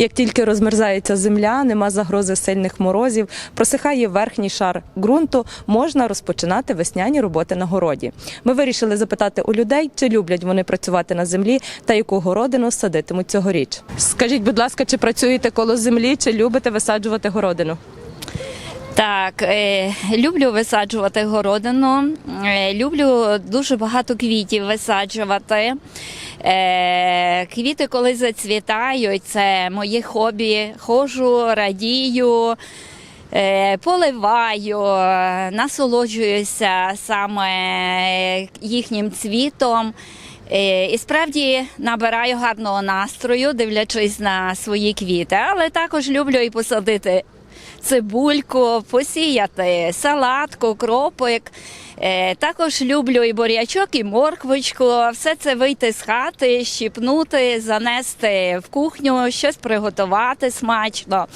Як тільки розмерзається земля, нема загрози сильних морозів, просихає верхній шар ґрунту, можна розпочинати весняні роботи на городі. Ми вирішили запитати у людей, чи люблять вони працювати на землі та яку городину садитимуть цьогоріч. Скажіть, будь ласка, чи працюєте коло землі, чи любите висаджувати городину? Так, е, люблю висаджувати городину. Е, люблю дуже багато квітів висаджувати. Е, квіти, коли зацвітають, це моє хобі. Ходжу, радію. Е, Поливаю, насолоджуюся саме їхнім цвітом. Е, І справді набираю гарного настрою, дивлячись на свої квіти, але також люблю і посадити цибульку, посіяти салатку, кропик. Е, Також люблю і бурячок, і морквочку. Все це вийти з хати, щіпнути, занести в кухню, щось приготувати смачно.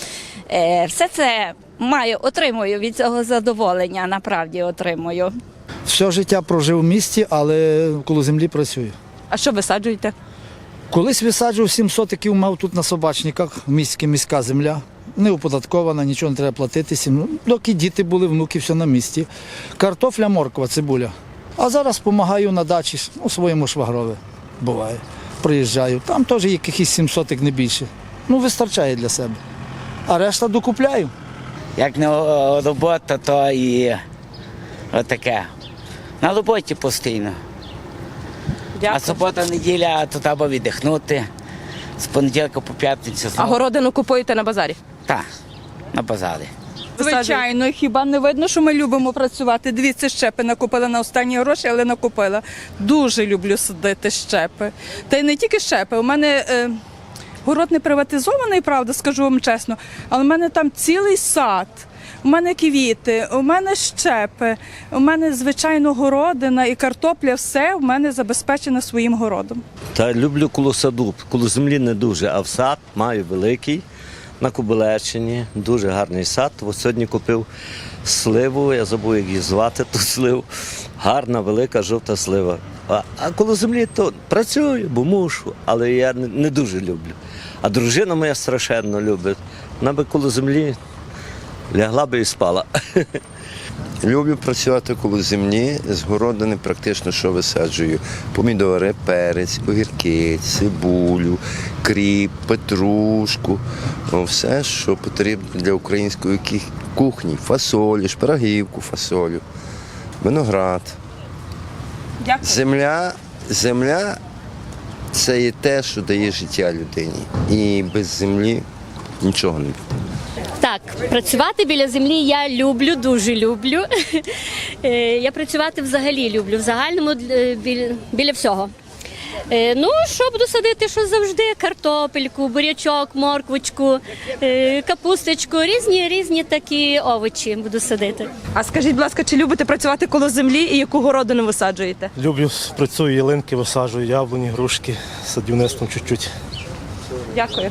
Е, Все це маю, отримую від цього задоволення, направді отримую. Все життя прожив в місті, але коло землі працюю. А що висаджуєте? Колись висаджував 7 сотиків, мав тут на собачниках, міська міська земля. Не оподаткована, нічого не треба платити. Сім- ну, Доки діти були, внуки, все на місці. Картофля, морква, цибуля. А зараз допомагаю на дачі, у своєму швагрові. Буває. Приїжджаю. Там теж якихось 7 сотик не більше. Ну, вистачає для себе. А решта докупляю. Як не робота, то і отаке. На роботі постійно. А субота, неділя, то треба віддихнути. З понеділка по п'ятницю А городину купуєте на базарі? Так, на базарі. Звичайно, хіба не видно, що ми любимо працювати. Дивіться, щепи накупила на останні гроші, але накупила. Дуже люблю садити щепи. Та й не тільки щепи. У мене е, город не приватизований, правда, скажу вам чесно, але в мене там цілий сад. У мене квіти, у мене щепи, у мене звичайно городина і картопля, все в мене забезпечено своїм городом. Та люблю коло саду, коло землі не дуже, а в сад маю великий на Кубилеччині, дуже гарний сад. Ось сьогодні купив сливу, я забув, як її звати, ту сливу. Гарна, велика, жовта слива. А, а коло землі то працюю, бо мушу, але я не дуже люблю. А дружина моя страшенно любить. Вона би коло землі лягла би і спала. Люблю працювати коло землі, з городини практично що висаджую. Помідори, перець, огірки, цибулю, кріп, петрушку. Ну, Все, що потрібно для української кухні. Фасолі, шпарагівку, фасолю, виноград. Дякую. Земля, земля це є те, що дає життя людині. І без землі нічого не буде. Так, працювати біля землі я люблю, дуже люблю. Е, Я працювати взагалі люблю, в загальному е, біля, біля всього. Е, Ну, що буду садити, що завжди: картопельку, бурячок, морквочку, капусточку, різні різні такі овочі буду садити. А скажіть, будь ласка, чи любите працювати коло землі і яку городину висаджуєте? Люблю, працюю ялинки, висаджую яблуні, грушки, садівництвом чуть-чуть. Дякую.